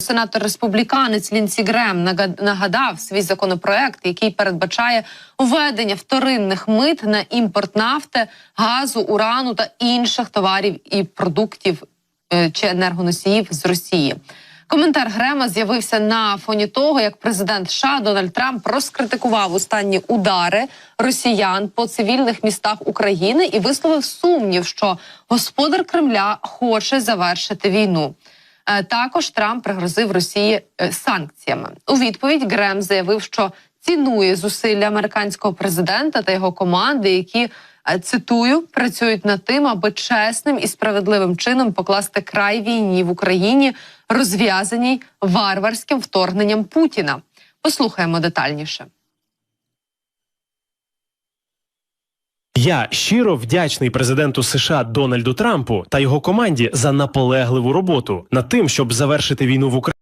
Сенатор республіканець Лінсі Грем нага- нагадав свій законопроект, який передбачає введення вторинних мит на імпорт нафти, газу, урану та інших товарів і продуктів е, чи енергоносіїв з Росії. Коментар Грема з'явився на фоні того, як президент США Дональд Трамп розкритикував останні удари росіян по цивільних містах України і висловив сумнів, що господар Кремля хоче завершити війну. Е, Також Трамп пригрозив Росії е, санкціями. У відповідь Грем заявив, що цінує зусилля американського президента та його команди, які е, цитую працюють над тим, аби чесним і справедливим чином покласти край війні в Україні, розв'язаній варварським вторгненням Путіна. Послухаємо детальніше. Я щиро вдячний президенту США Дональду Трампу та його команді за наполегливу роботу над тим, щоб завершити війну в Україні.